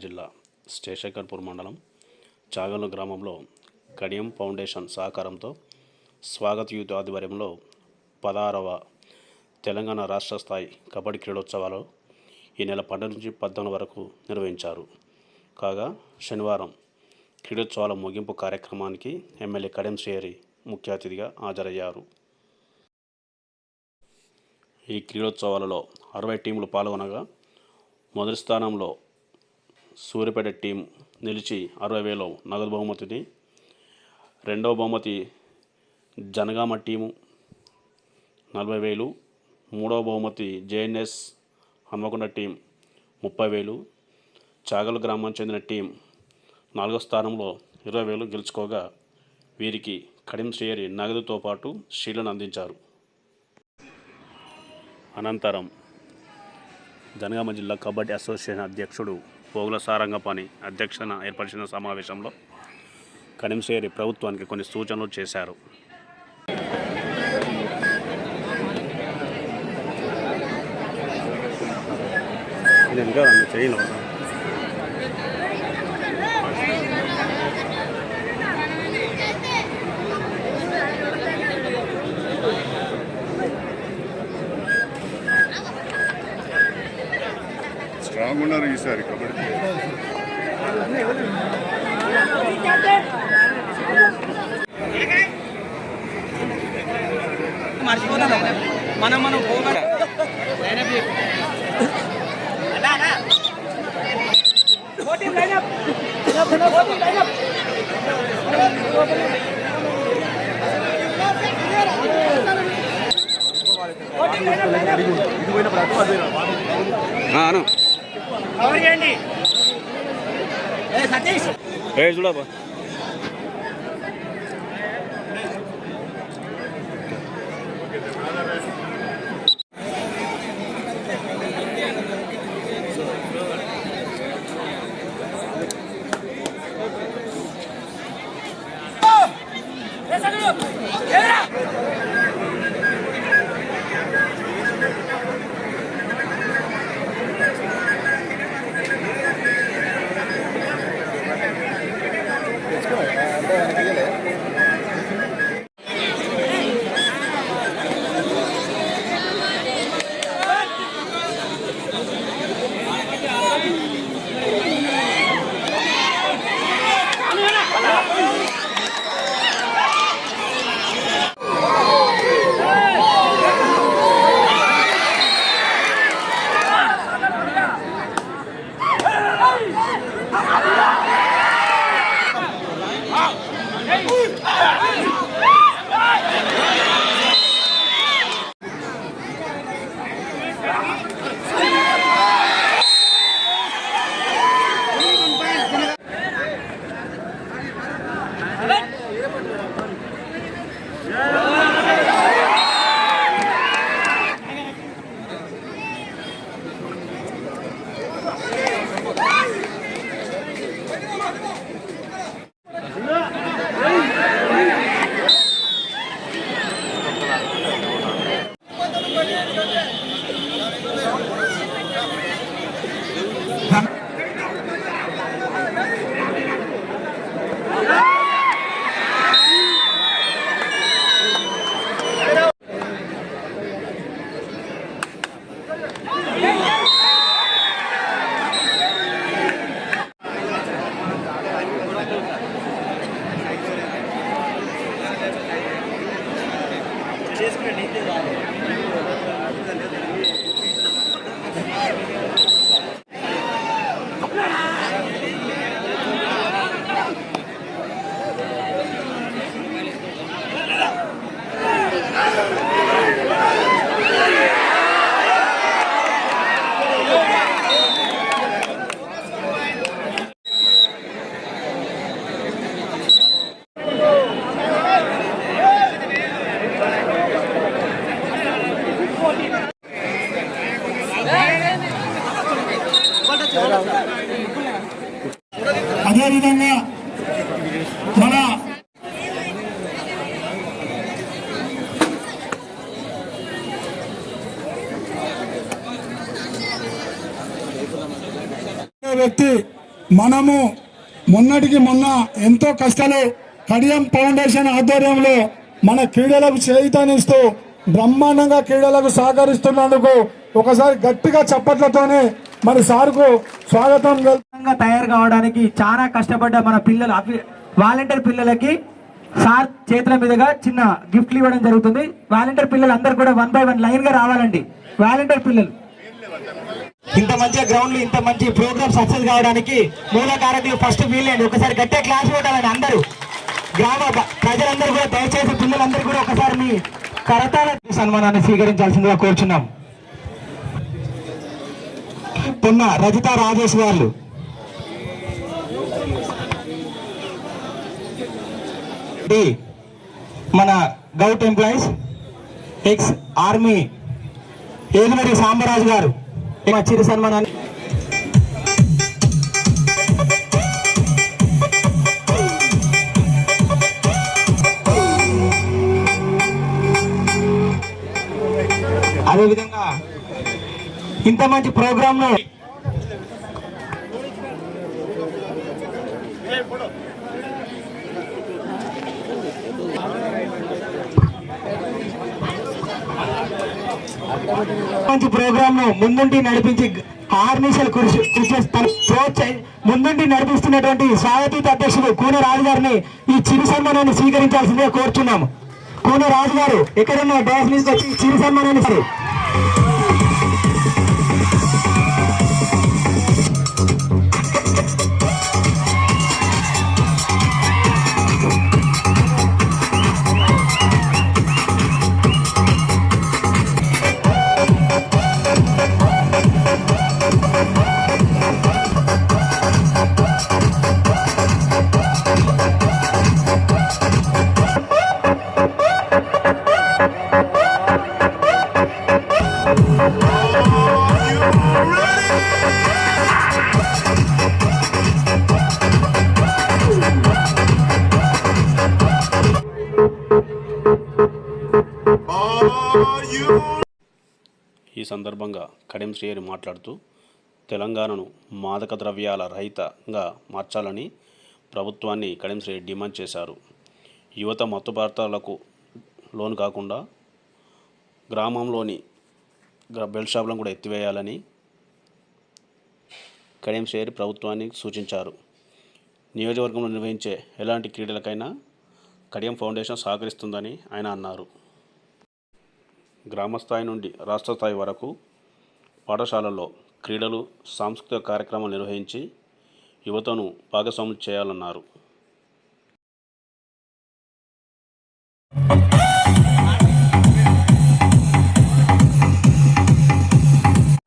జిల్లా శ్రీశేఖర్పూర్ మండలం చాగల్లు గ్రామంలో కడియం ఫౌండేషన్ సహకారంతో స్వాగత్ యూత్ ఆధ్వర్యంలో పదహారవ తెలంగాణ రాష్ట్ర స్థాయి కబడ్డీ క్రీడోత్సవాలు ఈ నెల పన్నెండు నుంచి పద్నాలుగు వరకు నిర్వహించారు. కాగా శనివారం క్రీడోత్సవాల ముగింపు కార్యక్రమానికి ఎమ్మెల్యే కడియం శ్రీహరి ముఖ్య అతిథిగా హాజరయ్యారు. ఈ క్రీడోత్సవాలలో అరవై టీంలు పాల్గొనగా మొదటి స్థానంలో సూర్యపేట టీం నిలిచి అరవై వేలు నగదు బహుమతిని రెండవ బహుమతి జనగామ టీము నలభై వేలు. మూడవ బహుమతి జేఎన్ఎస్ హన్మకొండ టీం ముప్పై వేలు. చాగల్ గ్రామానికి చెందిన టీం నాలుగో స్థానంలో ఇరవై వేలు గెలుచుకోగా వీరికి కడిం శ్రేయరి నగదుతో పాటు షీలను అందించారు. అనంతరం జనగామ జిల్లా కబడ్డీ అసోసియేషన్ అధ్యక్షుడు పోగుల సారంగపాణి అధ్యక్షతన ఏర్పరిచిన సమావేశంలో కనింసేరి ప్రభుత్వానికి కొన్ని సూచనలు చేశారు. ఇంకా చేయను. స్ట్రాంగ్ ఉన్నారు ఈసారి కబడ్డీ మర్చిపోతాను మనం మనం जुड़ा వ్యక్తి మనము మొన్నటికి మొన్న ఎంతో కష్టాలు కడియం ఫౌండేషన్ ఆధ్వర్యంలో మన క్రీడలకు చేయితనిస్తూ బ్రహ్మాండంగా క్రీడలకు సహకరిస్తున్నందుకు ఒకసారి గట్టిగా చప్పట్లతోనే మరి సార్కు స్వాగతం తయారు కావడానికి చాలా కష్టపడ్డ మన పిల్లలు వాలంటీర్ పిల్లలకి సార్ చేతుల మీదుగా చిన్న గిఫ్ట్లు ఇవ్వడం జరుగుతుంది. వాలంటీర్ పిల్లలు అందరు కూడా వన్ బై వన్ లైన్గా రావాలండి. వాలంటీర్ పిల్లలు. ఇంత మంచి గ్రౌండ్ ఇంత మంచి ప్రోగ్రామ్ సక్సెస్ కావడానికి మూల కారకులు ఫస్ట్ వీళ్ళండి ఒకసారి గట్టిగా క్లాస్ కొట్టాలండి అందరూ. గ్రామ ప్రజలందరూ కూడా దయచేసి పిల్లలందరూ కూడా ఒకసారి మీ కరతాల సన్మానాన్ని స్వీకరించాల్సిందిగా కోరుచున్నాం. పొన్న రజిత రాజేష్ గారు. డి మన govt employees ex army Elumari Sambaraju గారు. మా చిరు సన్మానాన్ని అదేవిధంగా ఇంత మంచి ప్రోగ్రాంలో మంచి ప్రోగ్రామ్ను ముందుండి నడిపించి ఆర్నిషల్ కృషి కృషి ముందుండి నడిపిస్తున్నటువంటి స్వాగతీత అధ్యక్షుడు కూన రాజు గారిని ఈ చిరు సన్మానాన్ని స్వీకరించాల్సిందిగా కోరుచున్నాము. కూన రాజు గారు ఎక్కడున్న డాన్స్ నుంచి వచ్చి చిరు సన్మానాన్ని సందర్భంగా కడెం శ్రీహరి మాట్లాడుతూ తెలంగాణను మాదక ద్రవ్యాల రహితంగా మార్చాలని ప్రభుత్వాన్ని కడెం శ్రీహరి డిమాండ్ చేశారు. యువత మత్తుపదార్థాలకు లోను కాకుండా గ్రామంలోని గ్ర- బెల్ట్ షాపులను కూడా ఎత్తివేయాలని కడియం శ్రీహరి ప్రభుత్వాన్ని సూచించారు. నియోజకవర్గంలో నిర్వహించే ఎలాంటి క్రీడలకైనా కడియం ఫౌండేషన్ సహకరిస్తుందని ఆయన అన్నారు. గ్రామస్థాయి నుండి రాష్ట్ర స్థాయి వరకు పాఠశాలల్లో క్రీడలు సాంస్కృతిక కార్యక్రమాలు నిర్వహించి యువతను భాగస్వాములు చేయాలన్నారు.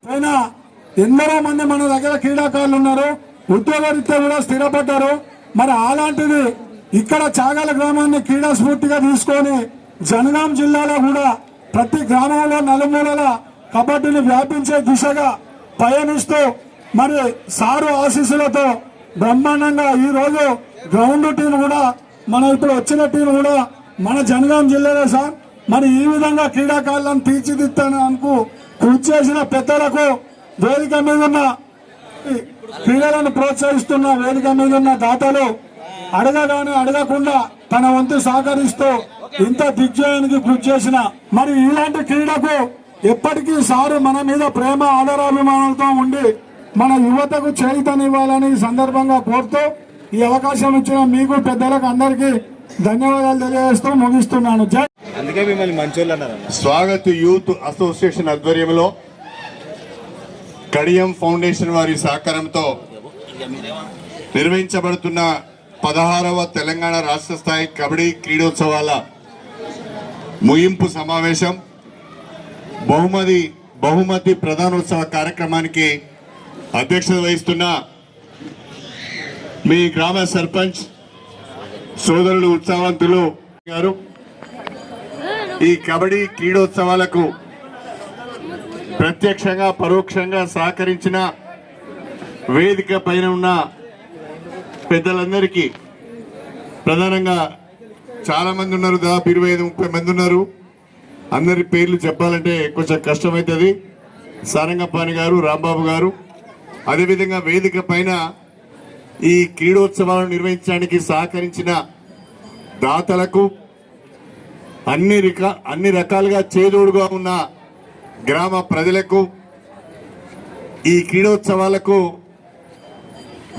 పైన ఎందరో మంది మన దగ్గర క్రీడాకారులు ఉన్నారు. ఉద్యోగరీత్యా కూడా స్థిరపడ్డారు. మరి అలాంటిది ఇక్కడ చాగల గ్రామాన్ని క్రీడా స్ఫూర్తిగా తీసుకొని జనగాం జిల్లాలో కూడా ప్రతి గ్రామంలో నలుమూలల కబడ్డీని వ్యాపించే దిశగా పయనిస్తూ మరి సారు ఆశీస్సులతో బ్రహ్మాండంగా ఈ రోజు గ్రౌండ్ టీం కూడా మన ఇప్పుడు వచ్చిన టీం కూడా మన జనగాం జిల్లాలో సార్ మరి ఈ విధంగా క్రీడాకారులను తీర్చిదిద్దానికి కృషి చేసిన పెద్దలకు వేదిక మీద ఉన్న క్రీడలను ప్రోత్సహిస్తున్న వేదిక మీద ఉన్న దాతలు అడగగానే అడగకుండా తన వంతు సహకరిస్తూ ఇంత దిగ్జయానికి కృషి చేసిన మరి ఇలాంటి క్రీడకు ఎప్పటికీ సారు మన మీద ప్రేమ ఆదరాభిమానాలతో ఉండి మన యువతకు చేయుతనివ్వాలని ఈ సందర్భంగా కోరుతూ ఈ అవకాశం ఇచ్చిన మీకు పెద్దలకు అందరికీ ధన్యవాదాలు తెలియజేస్తూ ముగిస్తున్నాను. అందుకే మిమ్మల్ని మంచోళ్ళు అన్నారు స్వాగత్ యూత్ అసోసియేషన్ ఆధ్వర్యంలో కడియం ఫౌండేషన్ వారి సహకారంతో నిర్వహించబడుతున్న పదహారవ తెలంగాణ రాష్ట్ర స్థాయి కబడ్డీ క్రీడోత్సవాల ముగింపు సమావేశం. బహుమతి బహుమతి ప్రధానోత్సవ కార్యక్రమానికి అధ్యక్షత వహిస్తున్న మీ గ్రామ సర్పంచ్ సోదరులు ఉత్సవంతులు గారు. ఈ కబడ్డీ క్రీడోత్సవాలకు ప్రత్యక్షంగా పరోక్షంగా సహకరించిన వేదిక పైన ఉన్న పెద్దలందరికీ ప్రధానంగా చాలా మంది ఉన్నారు దాదాపు ఇరవై ఐదు ముప్పై మంది ఉన్నారు. అందరి పేర్లు చెప్పాలంటే కొంచెం కష్టమవుతుంది సారంగపాణి గారు రాంబాబు గారు. అదేవిధంగా వేదిక పైన ఈ క్రీడోత్సవాలను నిర్వహించడానికి సహకరించిన దాతలకు అన్ని రికా అన్ని రకాలుగా చేదోడుగా ఉన్న గ్రామ ప్రజలకు ఈ క్రీడోత్సవాలకు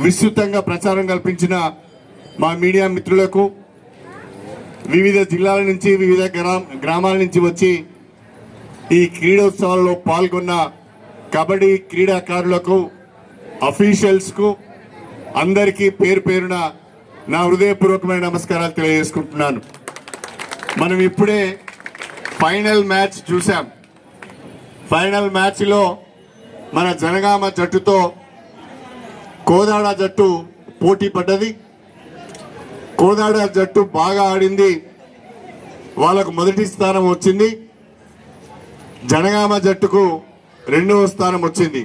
విస్తృతంగా ప్రచారం కల్పించిన మా మీడియా మిత్రులకు వివిధ జిల్లాల నుంచి వివిధ గ్రామ గ్రామాల నుంచి వచ్చి ఈ క్రీడోత్సవాల్లో పాల్గొన్న కబడ్డీ క్రీడాకారులకు అఫీషియల్స్కు అందరికీ పేరు పేరున నా హృదయపూర్వకమైన నమస్కారాలు తెలియజేసుకుంటున్నాను. మనం ఇప్పుడే ఫైనల్ మ్యాచ్ చూసాం ఫైనల్ మ్యాచ్లో మన జనగామ జట్టుతో కోదాడ జట్టు పోటీ పడ్డది. కోదాడ జట్టు బాగా ఆడింది. వాళ్ళకు మొదటి స్థానం వచ్చింది. జనగామ జట్టుకు రెండవ స్థానం వచ్చింది.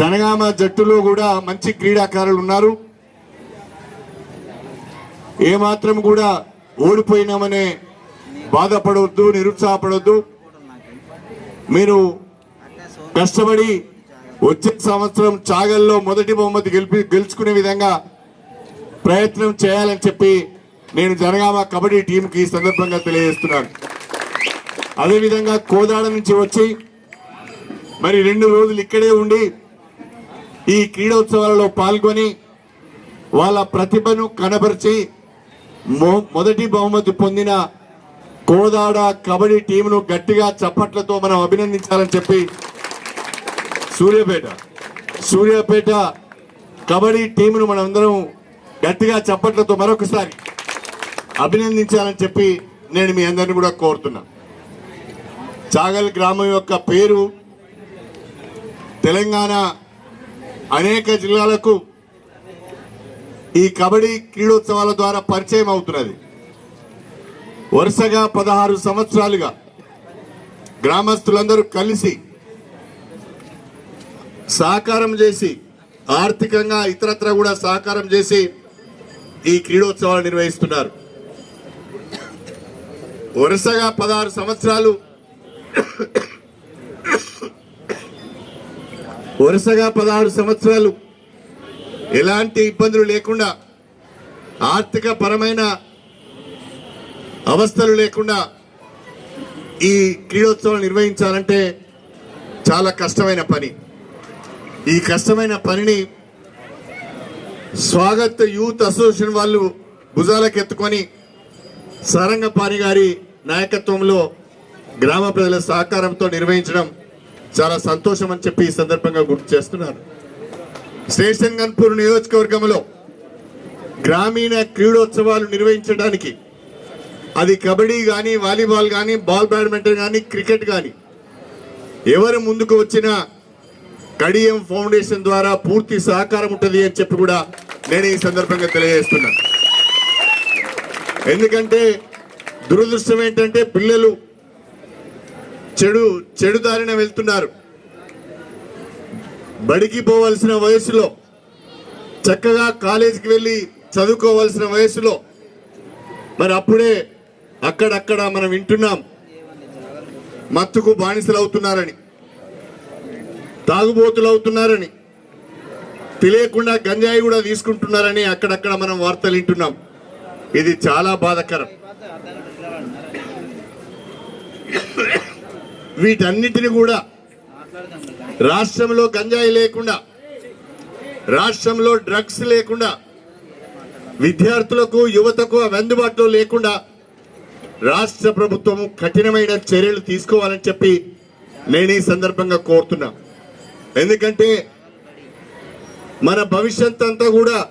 జనగామ జట్టులో కూడా మంచి క్రీడాకారులు ఉన్నారు. ఏమాత్రం కూడా ఓడిపోయినామనే బాధపడవద్దు నిరుత్సాహపడవద్దు మీరు కష్టపడి వచ్చే సంవత్సరం చాగల్లో మొదటి బహుమతి గెలిపి గెలుచుకునే విధంగా ప్రయత్నం చేయాలని చెప్పి నేను జనగామ కబడ్డీ టీంకి ఈ సందర్భంగా తెలియజేస్తున్నాను. అదేవిధంగా కోదాడ నుంచి వచ్చి మరి రెండు రోజులు ఇక్కడే ఉండి ఈ క్రీడోత్సవాలలో పాల్గొని వాళ్ళ ప్రతిభను కనబరిచి మొ- మొదటి బహుమతి పొందిన కోదాడ కబడ్డీ టీంను గట్టిగా చప్పట్లతో మనం అభినందించాలని చెప్పి సూర్యాపేట. సూర్యాపేట కబడ్డీ టీంను మనందరం గట్టిగా చప్పట్లతో మరొకసారి అభినందించాలని చెప్పి నేను మీ అందరిని కూడా కోరుతున్నా. చాగల్ గ్రామం యొక్క పేరు తెలంగాణ అనేక జిల్లాలకు ఈ కబడ్డీ క్రీడోత్సవాల ద్వారా పరిచయం అవుతున్నది. వరుసగా పదహారు సంవత్సరాలుగా గ్రామస్తులందరూ కలిసి సహకారం చేసి ఆర్థికంగా ఇతరత్ర కూడా సహకారం చేసి ఈ క్రీడోత్సవాలు నిర్వహిస్తున్నారు. వరుసగా పదహారు సంవత్సరాలు వరుసగా పదహారు సంవత్సరాలు ఎలాంటి ఇబ్బందులు లేకుండా ఆర్థిక పరమైన అవస్థలు లేకుండా ఈ క్రీడోత్సవాలు నిర్వహించాలంటే చాలా కష్టమైన పని. ఈ కష్టమైన పనిని స్వాగత్ యూత్ అసోసియేషన్ వాళ్ళు భుజాలకు ఎత్తుకొని సారంగపాణి గారి నాయకత్వంలో గ్రామ ప్రజల సహకారంతో నిర్వహించడం చాలా సంతోషం అని చెప్పి ఈ సందర్భంగా గుర్తు చేస్తున్నారు. స్టేషన్ గన్పూర్ నియోజకవర్గంలో గ్రామీణ క్రీడోత్సవాలు నిర్వహించడానికి అది కబడ్డీ కానీ వాలీబాల్ కానీ బాల్ బ్యాడ్మింటన్ కానీ క్రికెట్ కానీ ఎవరు ముందుకు వచ్చినా కడియం ఫౌండేషన్ ద్వారా పూర్తి సహకారం ఉంటుంది అని చెప్పి కూడా నేను ఈ సందర్భంగా తెలియజేస్తున్నాను ఎందుకంటే దురదృష్టం ఏంటంటే పిల్లలు చెడు చెడు దారిన వెళ్తున్నారు. బడికి పోవలసిన వయసులో చక్కగా కాలేజీకి వెళ్ళి చదువుకోవాల్సిన వయసులో మరి అప్పుడే అక్కడక్కడ మనం వింటున్నాం మత్తుకు బానిసలు అవుతున్నారని తాగుబోతులు అవుతున్నారని తెలియకుండా గంజాయి కూడా తీసుకుంటున్నారని అక్కడక్కడ మనం వార్తలు వింటున్నాం. ఇది చాలా బాధాకరం. వీటన్నిటిని కూడా రాష్ట్రంలో గంజాయి లేకుండా రాష్ట్రంలో డ్రగ్స్ లేకుండా విద్యార్థులకు యువతకు అవి అందుబాటులో లేకుండా రాష్ట్ర ప్రభుత్వం కఠినమైన చర్యలు తీసుకోవాలని చెప్పి నేను ఈ సందర్భంగా కోరుతున్నా. ఎందుకంటే మన భవిష్యత్ అంతా కూడా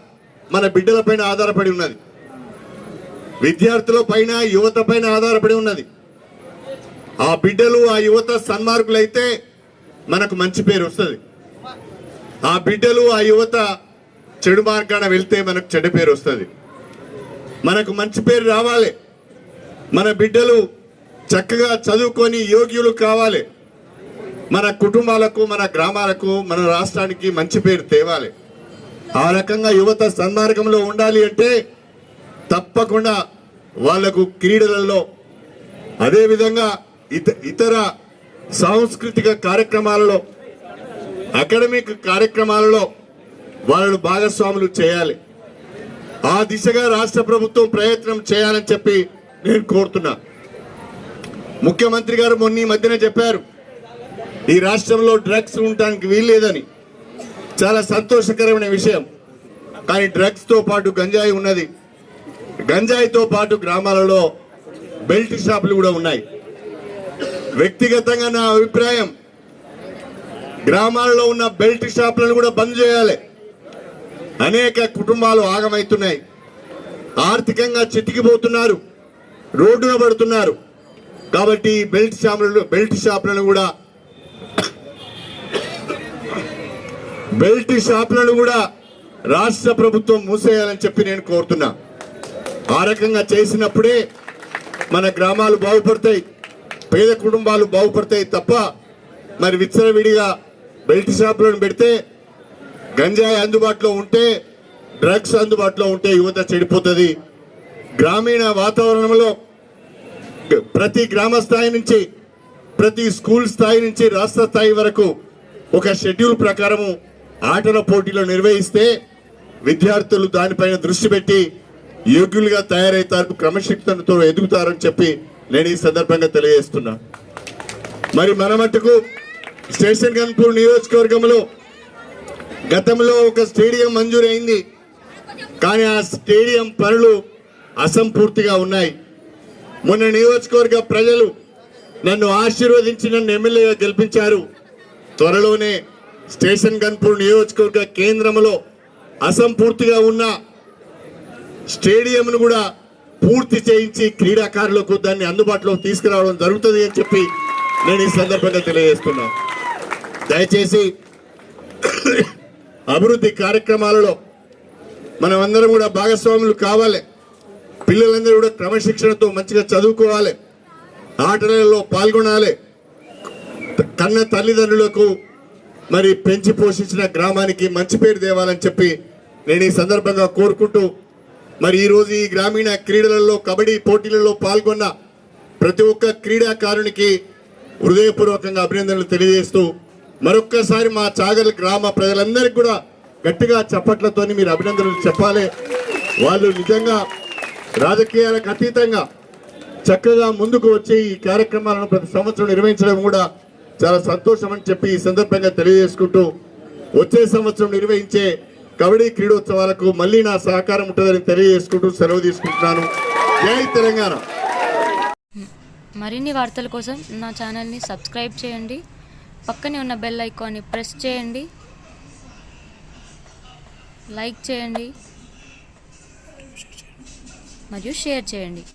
మన బిడ్డల పైన ఆధారపడి ఉన్నది. విద్యార్థుల పైన యువత పైన ఆధారపడి ఉన్నది. ఆ బిడ్డలు ఆ యువత సన్మార్గులైతే మనకు మంచి పేరు వస్తుంది. ఆ బిడ్డలు ఆ యువత చెడు మార్గాన వెళ్తే మనకు చెడు పేరు వస్తుంది. మనకు మంచి పేరు రావాలి. మన బిడ్డలు చక్కగా చదువుకొని యోగ్యులు కావాలి. మన కుటుంబాలకు మన గ్రామాలకు మన రాష్ట్రానికి మంచి పేరు తేవాలి. ఆ రకంగా యువత సన్మార్గంలో ఉండాలి అంటే తప్పకుండా వాళ్ళకు క్రీడలలో అదేవిధంగా ఇత ఇతర సాంస్కృతిక కార్యక్రమాలలో అకాడమిక్ కార్యక్రమాలలో వాళ్ళను భాగస్వాములు చేయాలి. ఆ దిశగా రాష్ట్ర ప్రభుత్వం ప్రయత్నం చేయాలని చెప్పి నేను కోరుతున్నా. ముఖ్యమంత్రి గారు మొన్న ఈ మధ్యన చెప్పారు. ఈ రాష్ట్రంలో డ్రగ్స్ ఉండటానికి వీల్లేదని. చాలా సంతోషకరమైన విషయం. కానీ డ్రగ్స్తో పాటు గంజాయి ఉన్నది. గంజాయితో పాటు గ్రామాలలో బెల్ట్ షాపులు కూడా ఉన్నాయి. వ్యక్తిగతంగా నా అభిప్రాయం గ్రామాలలో ఉన్న బెల్ట్ షాపులను కూడా బంద్ చేయాలి. అనేక కుటుంబాలు ఆగమవుతున్నాయి ఆర్థికంగా చితికిపోతున్నారు. రోడ్డున పడుతున్నారు. కాబట్టి బెల్ట్ షాపులను బెల్ట్ షాపులను కూడా బెల్ట్ షాపులను కూడా రాష్ట్ర ప్రభుత్వం మూసేయాలని చెప్పి నేను కోరుతున్నా. ఆ రకంగా చేసినప్పుడే మన గ్రామాలు బాగుపడతాయి పేద కుటుంబాలు బాగుపడతాయి తప్ప మరి విచ్చలవిడిగా బెల్ట్ షాపులను పెడితే గంజాయి అందుబాటులో ఉంటే డ్రగ్స్ అందుబాటులో ఉంటే యువత చెడిపోతుంది. గ్రామీణ వాతావరణంలో ప్రతి గ్రామ స్థాయి నుంచి ప్రతి స్కూల్ స్థాయి నుంచి రాష్ట్ర స్థాయి వరకు ఒక షెడ్యూల్ ప్రకారము ఆటల పోటీలు నిర్వహిస్తే విద్యార్థులు దానిపైన దృష్టి పెట్టి యోగ్యులుగా తయారవుతారు క్రమశిక్షణతో ఎదుగుతారని చెప్పి నేను ఈ సందర్భంగా తెలియజేస్తున్నా. మరి మన మటుకు స్టేషన్ గన్పూర్ నియోజకవర్గంలో గతంలో ఒక స్టేడియం మంజూరైంది. కానీ ఆ స్టేడియం పనులు అసంపూర్తిగా ఉన్నాయి. మొన్న నియోజకవర్గ ప్రజలు నన్ను ఆశీర్వదించి నన్ను ఎమ్మెల్యేగా గెలిపించారు. త్వరలోనే స్టేషన్ గన్పూర్ నియోజకవర్గ కేంద్రంలో అసంపూర్తిగా ఉన్న స్టేడియంను కూడా పూర్తి చేయించి క్రీడాకారులకు దాన్ని అందుబాటులోకి తీసుకురావడం జరుగుతుంది అని చెప్పి నేను ఈ సందర్భంగా తెలియజేస్తున్నా. దయచేసి అభివృద్ధి కార్యక్రమాలలో మనం అందరం కూడా భాగస్వాములు కావాలి. పిల్లలందరూ కూడా క్రమశిక్షణతో మంచిగా చదువుకోవాలి. ఆటలలో పాల్గొనాలి. కన్న తల్లిదండ్రులకు మరి పెంచి పోషించిన గ్రామానికి మంచి పేరు తేవాలని చెప్పి నేను ఈ సందర్భంగా కోరుకుంటూ మరి ఈరోజు ఈ గ్రామీణ క్రీడలలో కబడ్డీ పోటీలలో పాల్గొన్న ప్రతి ఒక్క క్రీడాకారునికి హృదయపూర్వకంగా అభినందనలు తెలియజేస్తూ మరొక్కసారి మా చాగల్ గ్రామ ప్రజలందరికీ కూడా గట్టిగా చప్పట్లతోని మీరు అభినందనలు చెప్పాలి. వాళ్ళు నిజంగా రాజకీయాలకు అతీతంగా చక్కగా ముందుకు వచ్చి ఈ కార్యక్రమాలను ప్రతి సంవత్సరం నిర్వహించడం కూడా చాలా సంతోషం అని చెప్పి ఈ సందర్భంగా తెలియజేసుకుంటూ వచ్చే సంవత్సరం నిర్వహించే కబడ్డీ క్రీడోత్సవాలకు మళ్ళీ నా సహకారం ఉంటుందని తెలియజేసుకుంటూ సెలవు తీసుకుంటున్నాను. జై తెలంగాణ. మరిన్ని వార్తల కోసం నా ఛానల్ని సబ్స్క్రైబ్ చేయండి. పక్కనే ఉన్న బెల్ ఐకాన్ని ప్రెస్ చేయండి. లైక్ చేయండి. మరియు షేర్ చేయండి.